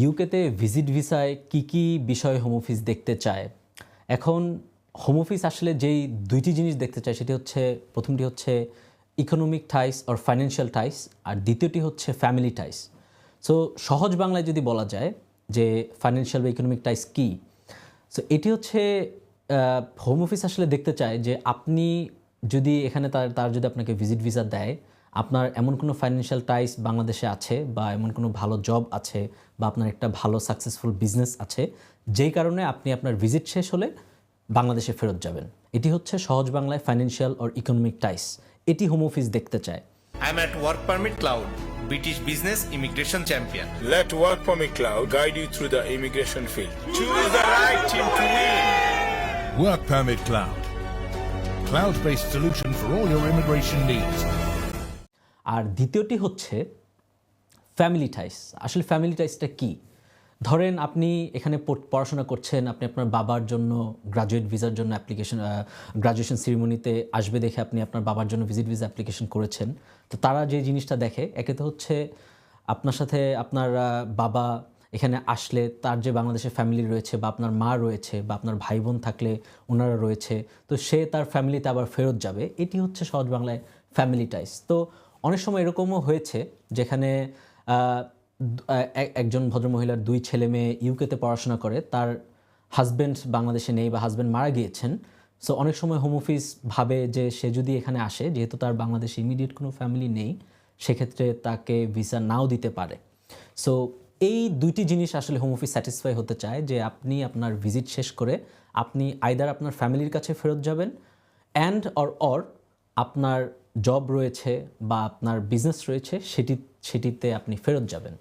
ইউকেতে ভিজিট ভিসায় কি কি বিষয় হোম অফিস দেখতে চায়? এখন হোম অফিস আসলে যেই দুইটি জিনিস দেখতে চায়, সেটি হচ্ছে, প্রথমটি হচ্ছে economic ties or financial ties আর দ্বিতীয়টি হচ্ছে ফ্যামিলি টাইস সো সহজ বাংলায় যদি বলা যায় যে ফাইন্যান্সিয়াল বা ইকোনমিক টাইস কী? সো এটি হচ্ছে হোম অফিস আসলে দেখতে চায় যে আপনি যদি এখানে তার তার যদি আপনাকে ভিজিট ভিসা দেয় আপনার এমন কোনো ফাইন্যান্সিয়াল টাইস বাংলাদেশে আছে বা এমন কোনো ভালো জব আছে বা আপনার একটা ভালো সাকসেসফুল বিজনেস আছে যেই কারণে আপনি আপনার ভিজিট শেষ হলে বাংলাদেশে ফেরত যাবেন। এটি হচ্ছে সহজ বাংলায় ফাইন্যান্সিয়াল অর ইকোনমিক টাইস এটি হোম অফিস দেখতে চায়। I am at work permit cloud British business immigration champion let work permit cloud guide you through the immigration field choose the right team to win work permit cloud cloud based solution for all immigration needs আর দ্বিতীয়টি হচ্ছে family টাইস আসলে family টাইসটা কি? ধরেন আপনি এখানে পড়- পড়াশোনা করছেন, আপনি আপনার বাবার জন্য গ্রাজুয়েট ভিসার জন্য অ্যাপ্লিকেশন গ্রাজুয়েশন সিরিমনিতে আসবে দেখে আপনি আপনার বাবার জন্য ভিজিট ভিসা অ্যাপ্লিকেশন করেছেন। তো তারা যে জিনিসটা দেখে, একে তো হচ্ছে আপনার সাথে আপনার বাবা এখানে আসলে তার যে বাংলাদেশের ফ্যামিলি রয়েছে বা আপনার মা রয়েছে বা আপনার ভাই বোন থাকলে ওনারা রয়েছে, তো সে তার ফ্যামিলিতে আবার ফেরত যাবে। এটি হচ্ছে সহজ বাংলায় ফ্যামিলি টাইস তো অনেক সময় এরকমও হয়েছে যেখানে একজন ভদ্রমহিলার দুই ছেলে মেয়ে ইউকেতে পড়াশোনা করে, তার হাজব্যান্ড বাংলাদেশে নেই বা হাজব্যান্ড মারা গিয়েছেন। সো অনেক সময় হোম অফিস ভাবে যে সে যদি এখানে আসে, যেহেতু তার বাংলাদেশে ইমিডিয়েট কোনো ফ্যামিলি নেই, সেক্ষেত্রে তাকে ভিসা নাও দিতে পারে। সো এই দুইটি জিনিস আসলে হোম অফিস স্যাটিসফাই হতে চায় যে আপনি আপনার ভিজিট শেষ করে আপনি আইদার আপনার ফ্যামিলির কাছে ফেরত যাবেন অ্যান্ড অর অর আপনার জব রয়েছে বা আপনার বিজনেস রয়েছে সেটি সেটিতে আপনি ফেরত যাবেন।